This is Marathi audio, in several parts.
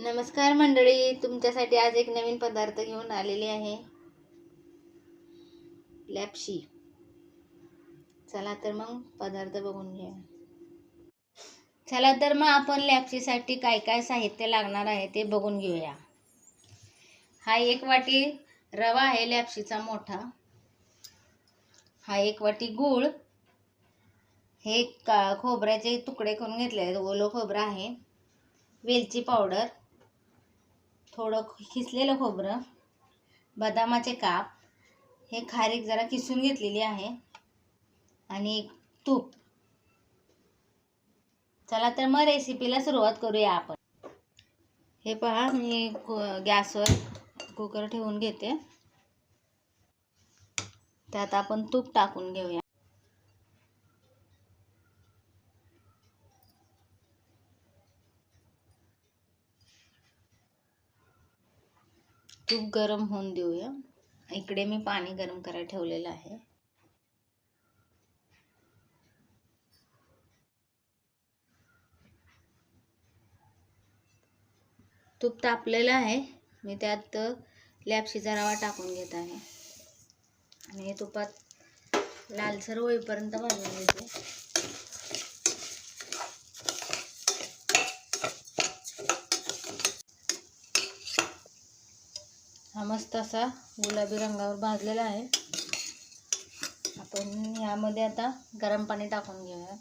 नमस्कार मंडळी तुमच्यासाठी आज एक नवीन पदार्थ घेऊन आलेले आहे. लॅपशी. चला तर मग पदार्थ बघून घ्या चला तर मग आपण लॅपशीसाठी काय काय साहित्य लागणार आहे ते बघून घेऊया. हा एक वाटी रवा आहे लॅपशीचा मोठा. हा एक वाटी गूळ. हे का खोबऱ्याचे तुकडे करून घेतले आहेत. ओलं खोबरं आहे. वेलची पावडर. थोडं खिसलेलं खोबरं बदामाचे काप हे खारीक जरा किसून घेतलेली आहे आणि एक तूप. चला तर मग रेसिपीला सुरुवात करूया आपण. हे पहा मी गॅसवर कुकर ठेवून घेते. त्यात आपण तूप टाकून घेऊया. तूप गरम होऊन देऊया. इकडे मी पाणी गरम करायला ठेवलेलं आहे. तूप तापलेलं आहे. मी त्यात लॅपशीचा रवा टाकून घेत आहे. आणि हे तुपात लालसर होईपर्यंत भाजून घेते. हा मस्त असा गुलाबी रंगावर भाजलेला आहे. आपण यामध्ये आता गरम पाणी टाकून घेऊया.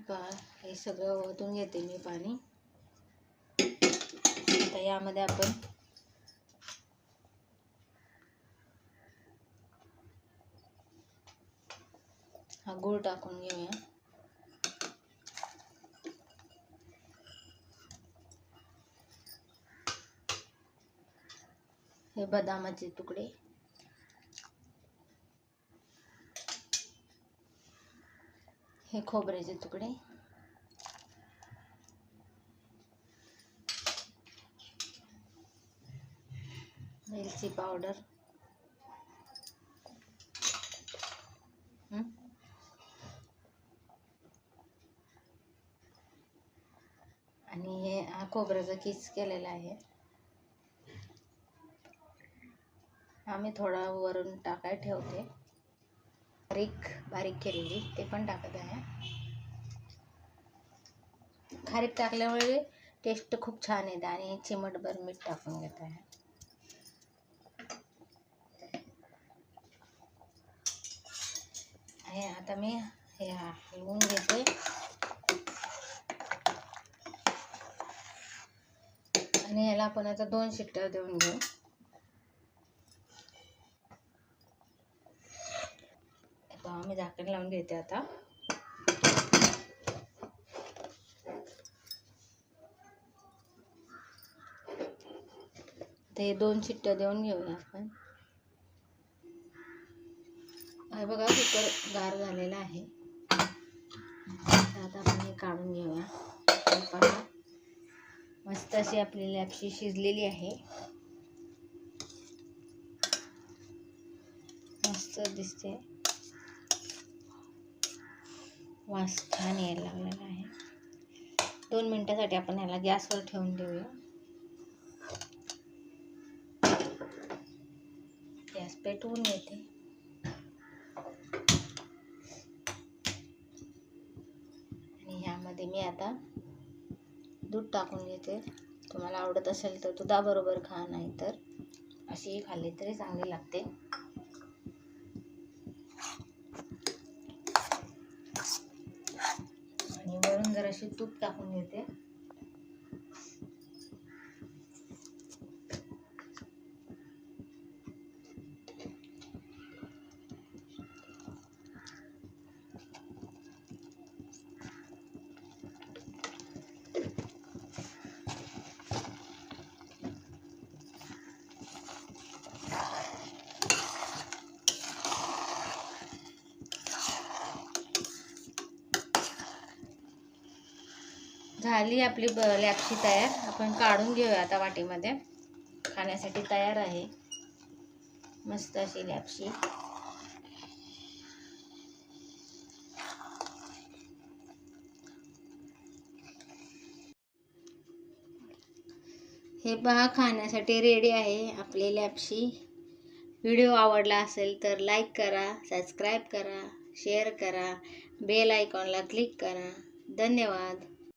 हे हे सगळं ओतून घेते मी पाणी. आता यामध्ये आपण हा गूळ टाकून घेऊया हे बदामाचे तुकडे हे खोबऱ्याचे तुकडे वेलची पावडर खोबऱ्याचा किस केलेला आहे. आम्ही थोडा वरून टाकाय ठेवते. बारीक बारीक केलेली ते पण टाकत आहे. खारीक टाकल्यामुळे टेस्ट खूप छान येते आणि चिमटभर मीठ टाकून घेत आहे. हे आता मी हे हलवून घेते. आणि याला आपण आता दोन शिट्ट्या देऊन घेऊ. आता मी झाकण लावून घेते आता. ते दोन शिट्ट्या देऊन घेऊया आपण. हे बघा कुकर गार झालेला आहे. आता आपण हे काढून घेऊया. अशी आपली लॅपशी शिजलेली आहे. मस्त दिसते. वास छान यायला लागलेला आहे. दोन मिनटासाठी आपण ह्याला गॅसवर ठेवून देऊया. गॅस पेटवून घेते आणि ह्यामध्ये मी आता दूध टाकून घेते. तुम्हाला आवडत असेल तर दुधाबरोबर खा नाही तर अशीही खाल्ली तरी चांगली लागते. आणि वरून जराशी तूप टाकून घेते. झाली आपली ब लॅपशी तयार. आपण काढून घेऊया आता वाटीमध्ये. खाण्यासाठी तयार आहे. मस्त अशी लॅपशी हे पहा खाण्यासाठी रेडी आहे आपली लॅपशी व्हिडिओ आवडला असेल तर लाईक करा सबस्क्राईब करा शेअर करा बेल आयकॉनला क्लिक करा. धन्यवाद.